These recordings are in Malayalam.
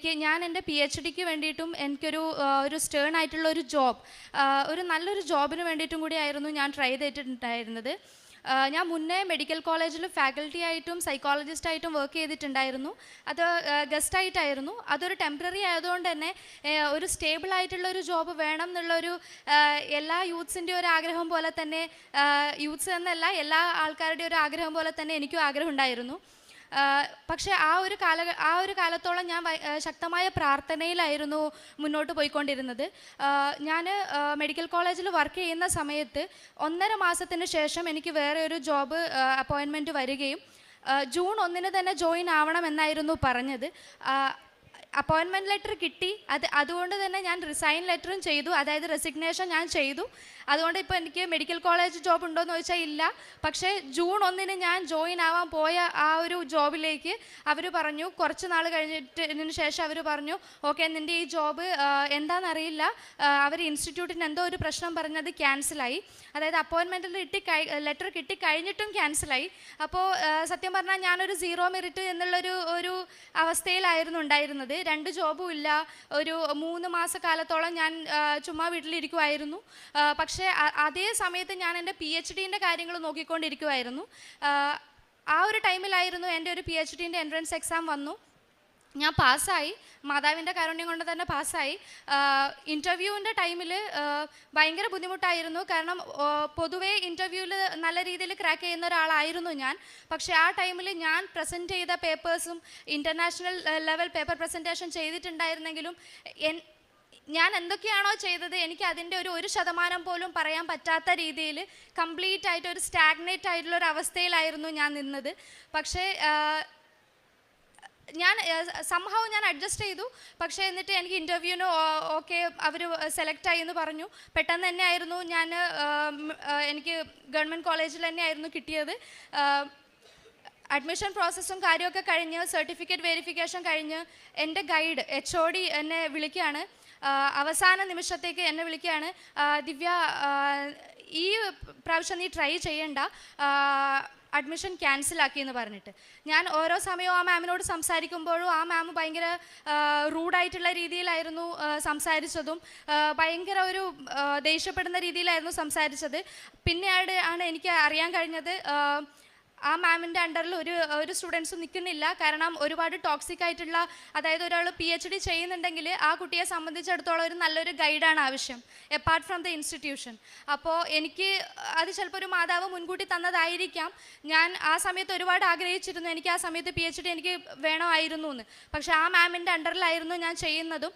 എനിക്ക് ഞാൻ എന്റെ പി എച്ച് ഡിക്ക് വേണ്ടിയിട്ടും എനിക്കൊരു ഒരു സ്റ്റേൺ ആയിട്ടുള്ള ഒരു ജോബ് ഒരു നല്ലൊരു ജോബിന് വേണ്ടിയിട്ടും കൂടിയായിരുന്നു ഞാൻ ട്രൈ ചെയ്തിട്ടുണ്ടായിരുന്നത്. ഞാൻ മുന്നേ മെഡിക്കൽ കോളേജിൽ ഫാക്കൽറ്റി ആയിട്ടും സൈക്കോളജിസ്റ്റ് ആയിട്ടും വർക്ക് ചെയ്തിട്ടുണ്ടായിരുന്നു. അത് ഗസ്റ്റ് ആയിട്ടായിരുന്നു. അതൊരു ടെമ്പററി ആയതുകൊണ്ട് തന്നെ ഒരു സ്റ്റേബിൾ ആയിട്ടുള്ള ഒരു ജോബ് വേണം എന്നുള്ളൊരു എല്ലാ യൂത്ത്സിന്റെ ഒരു ആഗ്രഹം പോലെ തന്നെ യൂത്ത്സ് എന്നല്ല എല്ലാ ആൾക്കാരുടെയും ഒരു ആഗ്രഹം പോലെ തന്നെ എനിക്കും ആഗ്രഹം ഉണ്ടായിരുന്നു. പക്ഷേ ആ ഒരു കാല ആ ഒരു കാലത്തോളം ഞാൻ ശക്തമായ പ്രാർത്ഥനയിലായിരുന്നു മുന്നോട്ട് പോയിക്കൊണ്ടിരുന്നത്. ഞാൻ മെഡിക്കൽ കോളേജിൽ വർക്ക് ചെയ്യുന്ന സമയത്ത് ഒന്നര മാസത്തിന് ശേഷം എനിക്ക് വേറെ ഒരു ജോബ് അപ്പോയിൻമെന്റ് വരികയും ജൂൺ ഒന്നിന് തന്നെ ജോയിൻ ആവണം എന്നായിരുന്നു പറഞ്ഞത്. അപ്പോയിൻമെന്റ് ലെറ്റർ കിട്ടി. അത് അതുകൊണ്ട് തന്നെ ഞാൻ റിസൈൻ ലെറ്ററും ചെയ്തു. അതായത് റെസിഗ്നേഷൻ ഞാൻ ചെയ്തു. അതുകൊണ്ട് ഇപ്പോൾ എനിക്ക് മെഡിക്കൽ കോളേജ് ജോബ് ഉണ്ടോയെന്ന് ചോദിച്ചാൽ ഇല്ല. പക്ഷേ ജൂൺ ഒന്നിന് ഞാൻ ജോയിൻ ആവാൻ പോയ ആ ഒരു ജോബിലേക്ക് അവർ പറഞ്ഞു കുറച്ച് നാൾ കഴിഞ്ഞിട്ടതിന് ശേഷം അവർ പറഞ്ഞു ഓക്കെ നിന്റെ ഈ ജോബ് എന്താണെന്നറിയില്ല അവർ ഇൻസ്റ്റിറ്റ്യൂട്ടിന് എന്തോ ഒരു പ്രശ്നം പറഞ്ഞത് ക്യാൻസലായി അതായത് അപ്പോയിൻമെന്റിൽ കിട്ടി ലെറ്റർ കിട്ടി കഴിഞ്ഞിട്ടും ക്യാൻസലായി അപ്പോൾ സത്യം പറഞ്ഞാൽ ഞാനൊരു സീറോ മെറിറ്റ് എന്നുള്ളൊരു ഒരു അവസ്ഥയിലായിരുന്നു ഉണ്ടായിരുന്നത്. രണ്ട് ജോബും ഇല്ല. ഒരു മൂന്ന് മാസക്കാലത്തോളം ഞാൻ ചുമ്മാ വീട്ടിലിരിക്കുമായിരുന്നു പക്ഷേ അതേ സമയത്ത് ഞാൻ എന്റെ പി എച്ച് ഡിന്റെ കാര്യങ്ങൾ നോക്കിക്കൊണ്ടിരിക്കുമായിരുന്നു ആ ഒരു ടൈമിലായിരുന്നു എന്റെ ഒരു പി എച്ച് ഡിന്റെ എൻട്രൻസ് എക്സാം വന്നു. ഞാൻ പാസ്സായി. മാതാവിന്റെ കാരുണ്യം കൊണ്ട് തന്നെ പാസ്സായി. ഇന്റർവ്യൂവിന്റെ ടൈമിൽ ഭയങ്കര ബുദ്ധിമുട്ടായിരുന്നു. കാരണം പൊതുവേ ഇന്റർവ്യൂവിൽ നല്ല രീതിയിൽ ക്രാക്ക് ചെയ്യുന്ന ഒരാളായിരുന്നു ഞാൻ. പക്ഷേ ആ ടൈമിൽ ഞാൻ പ്രസന്റ് ചെയ്ത പേപ്പേഴ്സും ഇന്റർനാഷണൽ ലെവൽ പേപ്പർ പ്രസന്റേഷൻ ചെയ്തിട്ടുണ്ടായിരുന്നെങ്കിലും ഞാൻ എന്തൊക്കെയാണോ ചെയ്തത് എനിക്ക് അതിന്റെ ഒരു ഒരു ശതമാനം പോലും പറയാൻ പറ്റാത്ത രീതിയിൽ കംപ്ലീറ്റ് ആയിട്ട് ഒരു സ്റ്റാഗ്നേറ്റ് ആയിട്ടുള്ള ഒരു അവസ്ഥയിലായിരുന്നു ഞാൻ നിന്നത്. പക്ഷേ ഞാൻ സംഭവം ഞാൻ അഡ്ജസ്റ്റ് ചെയ്തു. പക്ഷേ എന്നിട്ട് എനിക്ക് ഇന്റർവ്യൂവിന് ഓക്കെ അവർ സെലക്ട് ആയി എന്ന് പറഞ്ഞു. പെട്ടെന്ന് തന്നെ ആയിരുന്നു ഞാൻ എനിക്ക് ഗവൺമെന്റ് കോളേജിൽ തന്നെ ആയിരുന്നു കിട്ടിയത്. അഡ്മിഷൻ പ്രോസസ്സും കാര്യമൊക്കെ കഴിഞ്ഞ് സർട്ടിഫിക്കറ്റ് വെരിഫിക്കേഷൻ കഴിഞ്ഞ് എന്റെ ഗൈഡ് എച്ച് ഒ ഡി എന്നെ വിളിക്കുകയാണ്. അവസാന നിമിഷത്തേക്ക് എന്നെ വിളിക്കുകയാണ്. ദിവ്യ ഈ പ്രാവശ്യം നീ ട്രൈ ചെയ്യണ്ട. അഡ്മിഷൻ ക്യാൻസലാക്കി എന്ന് പറഞ്ഞിട്ട്. ഞാൻ ഓരോ സമയവും ആ മാമിനോട് സംസാരിക്കുമ്പോഴും ആ മാം ഭയങ്കര റൂഡായിട്ടുള്ള രീതിയിലായിരുന്നു സംസാരിച്ചതും ഭയങ്കര ഒരു ദേഷ്യപ്പെടുന്ന രീതിയിലായിരുന്നു സംസാരിച്ചത്. പിന്നീട് ആണ് എനിക്ക് അറിയാൻ കഴിഞ്ഞത് ആ, മാമിന്റെ അണ്ടറിൽ ഒരു ഒരു സ്റ്റുഡൻസും നിൽക്കുന്നില്ല. കാരണം ഒരുപാട് ടോക്സിക് ആയിട്ടുള്ള അതായത് ഒരാൾ പി എച്ച് ഡി ചെയ്യുന്നുണ്ടെങ്കിൽ ആ കുട്ടിയെ സംബന്ധിച്ചിടത്തോളം ഒരു നല്ലൊരു ഗൈഡാണ് ആവശ്യം അപ്പാർട്ട് ഫ്രം ദ ഇൻസ്റ്റിറ്റ്യൂഷൻ അപ്പോൾ എനിക്ക് അത് ചിലപ്പോൾ ഒരു മാതാവ് മുൻകൂട്ടി തന്നതായിരിക്കാം. ഞാൻ ആ സമയത്ത് ഒരുപാട് ആഗ്രഹിച്ചിരുന്നു. എനിക്ക് ആ സമയത്ത് പി എച്ച് ഡി എനിക്ക് വേണമായിരുന്നു എന്ന്. പക്ഷേ ആ മാമിന്റെ അണ്ടറിലായിരുന്നു ഞാൻ ചെയ്യുന്നതും.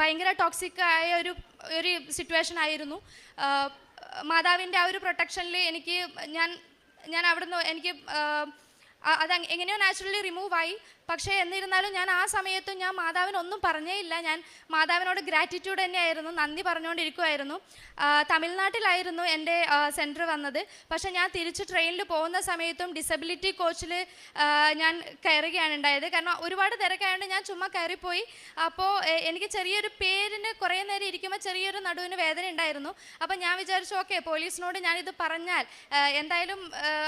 ഭയങ്കര ടോക്സിക് ആയ ഒരു ഒരു സിറ്റുവേഷൻ ആയിരുന്നു. മാതാവിന്റെ ആ ഒരു പ്രൊട്ടക്ഷനിൽ എനിക്ക് ഞാൻ ഞാൻ അവിടുന്ന് എനിക്ക് അത് എങ്ങനെയോ നാച്ചുറലി റിമൂവായി പക്ഷേ എന്നിരുന്നാലും ഞാൻ ആ സമയത്തും ഞാൻ മാതാവിനൊന്നും പറഞ്ഞേ ഇല്ല ഞാൻ മാതാവിനോട് ഗ്രാറ്റിറ്റ്യൂഡ് തന്നെയായിരുന്നു. നന്ദി പറഞ്ഞുകൊണ്ടിരിക്കുമായിരുന്നു തമിഴ്നാട്ടിലായിരുന്നു എന്റെ സെന്റർ വന്നത്. പക്ഷേ ഞാൻ തിരിച്ച് ട്രെയിനിൽ പോകുന്ന സമയത്തും ഡിസബിലിറ്റി കോച്ചിൽ ഞാൻ കയറുകയാണ് ഉണ്ടായത്. കാരണം ഒരുപാട് തിരക്കായതുകൊണ്ട് ഞാൻ ചുമ്മാ കയറിപ്പോയി. അപ്പോൾ എനിക്ക് ചെറിയൊരു പേരിന് കുറേ നേരം ഇരിക്കുമ്പോൾ ചെറിയൊരു നടുവിന് വേദന ഉണ്ടായിരുന്നു. അപ്പോൾ ഞാൻ വിചാരിച്ചു ഓക്കെ പോലീസിനോട് ഞാനിത് പറഞ്ഞാൽ എന്തായാലും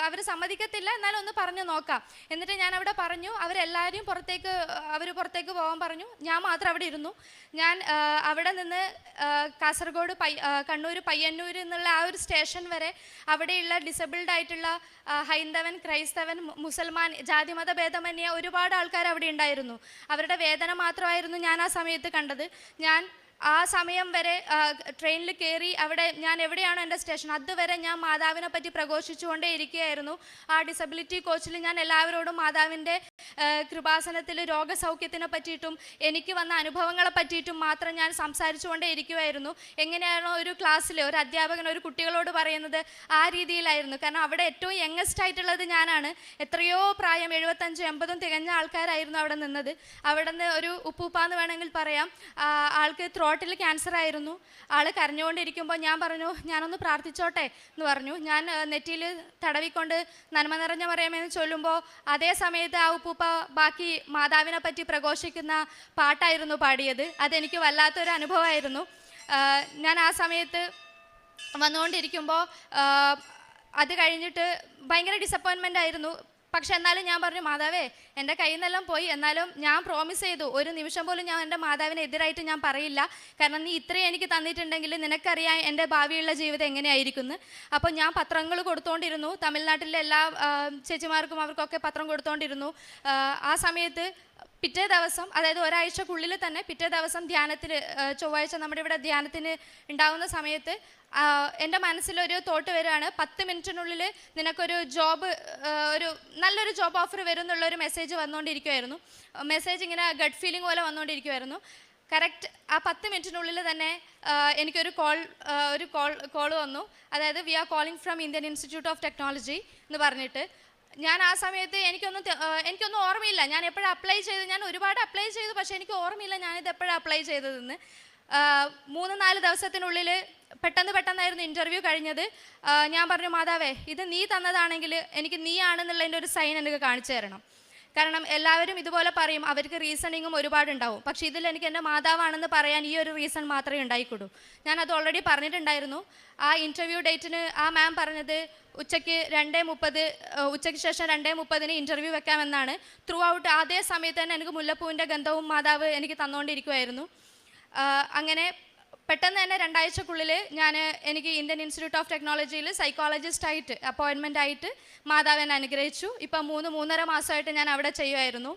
അവർ സമ്മതിക്കത്തില്ല. എന്നാലും ഒന്ന് പറഞ്ഞു നോക്കാം. എന്നിട്ട് ഞാൻ അവിടെ പറഞ്ഞു അവരെല്ലാവരും പുറത്തേക്ക് അവർ പുറത്തേക്ക് പോകാൻ പറഞ്ഞു. ഞാൻ മാത്രം അവിടെ ഇരുന്നു. ഞാൻ അവിടെ നിന്ന് കാസർഗോഡ് പയ്യ കണ്ണൂർ പയ്യന്നൂർ എന്നുള്ള ആ ഒരു സ്റ്റേഷൻ വരെ അവിടെയുള്ള ഡിസബിൾഡ് ആയിട്ടുള്ള ഹൈന്ദവൻ ക്രൈസ്തവൻ മുസൽമാൻ ജാതിമത ഭേദമന്യ ഒരുപാട് ആൾക്കാർ അവിടെ ഉണ്ടായിരുന്നു. അവരുടെ വേദന മാത്രമായിരുന്നു ഞാൻ ആ സമയത്ത് കണ്ടത്. ഞാൻ ആ സമയം വരെ ട്രെയിനിൽ കയറി അവിടെ ഞാൻ എവിടെയാണോ എന്റെ സ്റ്റേഷൻ അതുവരെ ഞാൻ മാതാവിനെ പറ്റി പ്രഘോഷിച്ചുകൊണ്ടേ ഇരിക്കുകയായിരുന്നു ആ ഡിസബിലിറ്റി കോച്ചിൽ ഞാൻ എല്ലാവരോടും മാതാവിന്റെ കൃപാസനത്തിൽ രോഗസൗഖ്യത്തിനെ പറ്റിയിട്ടും എനിക്ക് വന്ന അനുഭവങ്ങളെ പറ്റിയിട്ടും മാത്രം ഞാൻ സംസാരിച്ചുകൊണ്ടേ ഇരിക്കുമായിരുന്നു എങ്ങനെയാണോ ഒരു ക്ലാസ്സിൽ ഒരു അധ്യാപകൻ ഒരു കുട്ടികളോട് പറയുന്നത് ആ രീതിയിലായിരുന്നു. കാരണം അവിടെ ഏറ്റവും യങ്ങസ്റ്റ് ആയിട്ടുള്ളത് ഞാനാണ്. എത്രയോ പ്രായം എഴുപത്തഞ്ച് എൺപതും തികഞ്ഞ ആൾക്കാരായിരുന്നു അവിടെ നിന്നത്. അവിടെ നിന്ന് ഒരു ഉപ്പൂപ്പ എന്ന് വേണമെങ്കിൽ പറയാം. ആൾക്ക് ത്രോട്ടിൽ ക്യാൻസർ ആയിരുന്നു. ആൾ കരഞ്ഞുകൊണ്ടിരിക്കുമ്പോൾ ഞാൻ പറഞ്ഞു ഞാനൊന്ന് പ്രാർത്ഥിച്ചോട്ടെ എന്ന് പറഞ്ഞു. ഞാൻ നെറ്റിയിൽ തടവിക്കൊണ്ട് നന്മ നിറഞ്ഞ പറയാമെന്ന് ചൊല്ലുമ്പോൾ അതേ സമയത്ത് ആ ഉപ്പൂപ്പ ബാക്കി മാതാവിനെ പറ്റി പ്രഘോഷിക്കുന്ന പാട്ടായിരുന്നു പാടിയത്. അതെനിക്ക് വല്ലാത്തൊരു അനുഭവമായിരുന്നു. ഞാൻ ആ സമയത്ത് വന്നുകൊണ്ടിരിക്കുമ്പോൾ അത് കഴിഞ്ഞിട്ട് ഭയങ്കര ഡിസപ്പോയിൻമെന്റ് ആയിരുന്നു. പക്ഷെ എന്നാലും ഞാൻ പറഞ്ഞു മാതാവേ എന്റെ കയ്യിൽ നിന്നെല്ലാം പോയി. എന്നാലും ഞാൻ പ്രോമിസ് ചെയ്തു. ഒരു നിമിഷം പോലും ഞാൻ എന്റെ മാതാവിന് എതിരായിട്ട് ഞാൻ പറയില്ല. കാരണം നീ ഇത്രയും എനിക്ക് തന്നിട്ടുണ്ടെങ്കിൽ നിനക്കറിയാം എന്റെ ഭാവിയുള്ള ജീവിതം എങ്ങനെയായിരിക്കുന്നു അപ്പോൾ ഞാൻ പത്രങ്ങൾ കൊടുത്തുകൊണ്ടിരുന്നു തമിഴ്നാട്ടിലെ എല്ലാ ചേച്ചിമാർക്കും അവർക്കൊക്കെ പത്രം കൊടുത്തുകൊണ്ടിരുന്നു ആ, ആ സമയത്ത് പിറ്റേ ദിവസം അതായത് ഒരാഴ്ചക്കുള്ളിൽ തന്നെ പിറ്റേ ദിവസം ധ്യാനത്തിൽ ചൊവ്വാഴ്ച നമ്മുടെ ഇവിടെ ധ്യാനത്തിന് ഉണ്ടാകുന്ന സമയത്ത് എന്റെ മനസ്സിലൊരു തോട്ട് വരികയാണ്. പത്ത് മിനിറ്റിനുള്ളിൽ നിനക്കൊരു ജോബ് ഒരു നല്ലൊരു ജോബ് ഓഫർ വരും എന്നുള്ളൊരു മെസ്സേജ് വന്നുകൊണ്ടിരിക്കുമായിരുന്നു മെസ്സേജ് ഇങ്ങനെ ഗഡ് ഫീലിംഗ് പോലെ വന്നുകൊണ്ടിരിക്കുമായിരുന്നു കറക്റ്റ് ആ പത്ത് മിനിറ്റിനുള്ളിൽ തന്നെ എനിക്കൊരു കോൾ ഒരു കോൾ കോൾ വന്നു. അതായത് we are calling from Indian Institute of Technology എന്ന് പറഞ്ഞിട്ട്. ഞാൻ ആ സമയത്ത് എനിക്കൊന്നും എനിക്കൊന്നും ഓർമ്മയില്ല. ഞാൻ എപ്പോഴും അപ്ലൈ ചെയ്ത് ഞാൻ ഒരുപാട് അപ്ലൈ ചെയ്തു പക്ഷേ എനിക്ക് ഓർമ്മയില്ല ഞാനിത് എപ്പോഴും അപ്ലൈ ചെയ്തതെന്ന്. മൂന്ന് നാല് ദിവസത്തിനുള്ളിൽ പെട്ടെന്ന് പെട്ടെന്നായിരുന്നു ഇന്റർവ്യൂ കഴിഞ്ഞത്. ഞാൻ പറഞ്ഞു മാതാവേ ഇത് നീ തന്നതാണെങ്കിൽ എനിക്ക് നീ ആണെന്നുള്ളതിന്റെ ഒരു സൈൻ എനിക്ക് കാണിച്ചു തരണം. കാരണം എല്ലാവരും ഇതുപോലെ പറയും അവർക്ക് റീസണിങ്ങും ഒരുപാടുണ്ടാവും. പക്ഷെ ഇതിൽ എനിക്ക് എന്റെ മാതാവാണെന്ന് പറയാൻ ഈ ഒരു റീസൺ മാത്രമേ ഉണ്ടായിക്കൊള്ളൂ. ഞാൻ അത് ഓൾറെഡി പറഞ്ഞിട്ടുണ്ടായിരുന്നു. ആ ഇന്റർവ്യൂ ഡേറ്റിന് ആ മാം പറഞ്ഞത് ഉച്ചയ്ക്ക് രണ്ടേ മുപ്പത് ഉച്ചയ്ക്ക് ശേഷം രണ്ടേ മുപ്പതിന് ഇന്റർവ്യൂ വെക്കാമെന്നാണ്. ത്രൂ ഔട്ട് അതേ സമയത്ത് തന്നെ എനിക്ക് മുല്ലപ്പൂവിന്റെ ഗന്ധവും മാതാവ് എനിക്ക് തന്നുകൊണ്ടിരിക്കുമായിരുന്നു അങ്ങനെ പെട്ടെന്ന് തന്നെ രണ്ടാഴ്ചക്കുള്ളിൽ ഞാൻ എനിക്ക് ഇന്ത്യൻ ഇൻസ്റ്റിറ്റ്യൂട്ട് ഓഫ് ടെക്നോളജിയിൽ സൈക്കോളജിസ്റ്റ് ആയിട്ട് അപ്പോയിൻമെന്റ് ആയിട്ട് മാതാവിനെ അനുഗ്രഹിച്ചു. ഇപ്പം മൂന്ന് മൂന്നര മാസമായിട്ട് ഞാൻ അവിടെ ചെയ്യുമായിരുന്നു